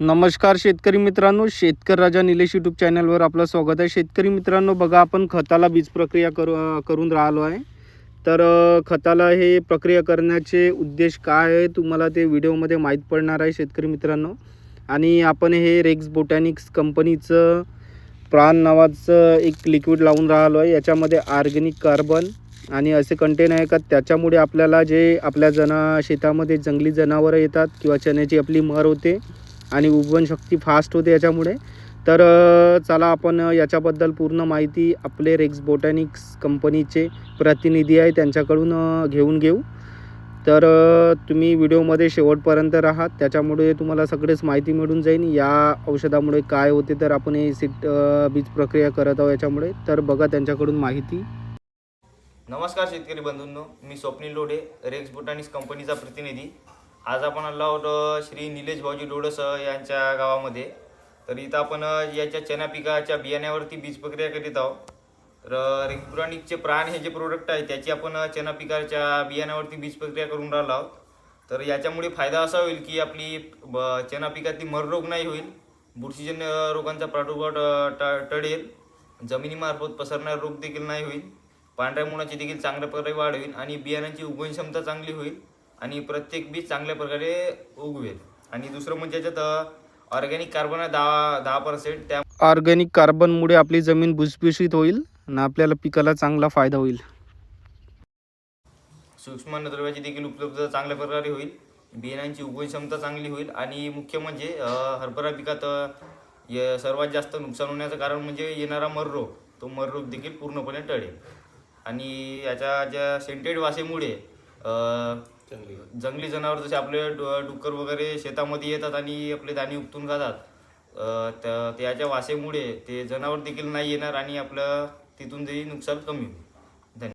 नमस्कार शेतकरी मित्रांनो शेतकरी राजा निलेश यूट्यूब चॅनलवर आपलं स्वागत आहे. शेतकरी मित्रांनो बघा आपण खताला बीज प्रक्रिया करू करून राहिलो आहे. तर खताला हे प्रक्रिया करण्याचे उद्देश काय आहे तुम्हाला ते व्हिडिओमध्ये माहीत पडणार आहे शेतकरी मित्रांनो. आणि आपण हे रेक्स बोटॅनिक्स कंपनीचं प्राण नावाचं एक लिक्विड लावून राहिलो आहे. याच्यामध्ये ऑर्गॅनिक कार्बन आणि असे कंटेन आहे का त्याच्यामुळे आपल्याला जे आपल्या जना शेतामध्ये जंगली जनावरं येतात किंवा चण्याची आपली मर होते आणि उगवणशक्ती फास्ट होते याच्यामुळे. तर चला आपण याच्याबद्दल पूर्ण माहिती आपले रेक्स बोटॅनिक्स कंपनीचे प्रतिनिधी आहे त्यांच्याकडून घेऊन घेऊ. तर तुम्ही व्हिडिओमध्ये शेवटपर्यंत राहा. त्याच्यामुळे तुम्हाला सगळेच माहिती मिळून जाईल. या औषधामुळे काय होते तर आपण हे सीट बीज प्रक्रिया करत आहोत याच्यामुळे. तर बघा त्यांच्याकडून माहिती. नमस्कार शेतकरी बंधूंनो. मी स्वप्नील लोढे रेक्स बोटॅनिक्स कंपनीचा प्रतिनिधी. आज आपण आलो आहोत श्री निलेश भाऊजी डोडस यांच्या गावामध्ये. तर इथं आपण याच्या चना पिकाच्या बियाण्यावरती बीज प्रक्रिया करीत आहोत. तर अ, प्राण हे जे प्रोडक्ट आहे त्याची आपण चना पिकाच्या बियाण्यावरती बीज प्रक्रिया करून राहिलो आहोत. तर याच्यामुळे फायदा असा होईल की आपली ब- चना पिकातली मर रोग नाही होईल. बुरशीजन्य रोगांचा प्रादुर्भाव ट- ट- टळेल. जमिनीमार्फत पसरणारा रोग देखील नाही होईल. पांढऱ्या मुळाची देखील चांगल्या प्रकारे वाढ होईल आणि बियाण्यांची उगवण क्षमता चांगली होईल. आणि प्रत्येक बीज चांगल्या प्रकारे उगवेल. आणि दुसरं म्हणजे याच्यात ऑर्गॅनिक कार्बन आहे दहा दहा पर्सेंट त्या ऑर्गॅनिक कार्बनमुळे आपली जमीन भुसभुशीत होईल आणि आपल्याला पिकाला चांगला फायदा होईल. सूक्ष्म अन्नद्रव्याची देखील उपलब्धता चांगल्या प्रकारे होईल. बियाणांची उगवण क्षमता चांगली होईल. आणि मुख्य म्हणजे हरभरा पिकात सर्वात जास्त नुकसान होण्याचं कारण म्हणजे येणारा मर रोग तो मर रोग देखील पूर्णपणे टळेल. आणि याच्या ज्या सेंटेड वासेमुळे जंगली जनावर जसे आपले डु- डुक्कर वगैरे शेतामध्ये येतात आणि आपले दाणे उपटून खातात त्याच्या वासेमुळे ते जनावर देखील नाही येणार आणि आपलं तिथून ते नुकसान कमी होईल.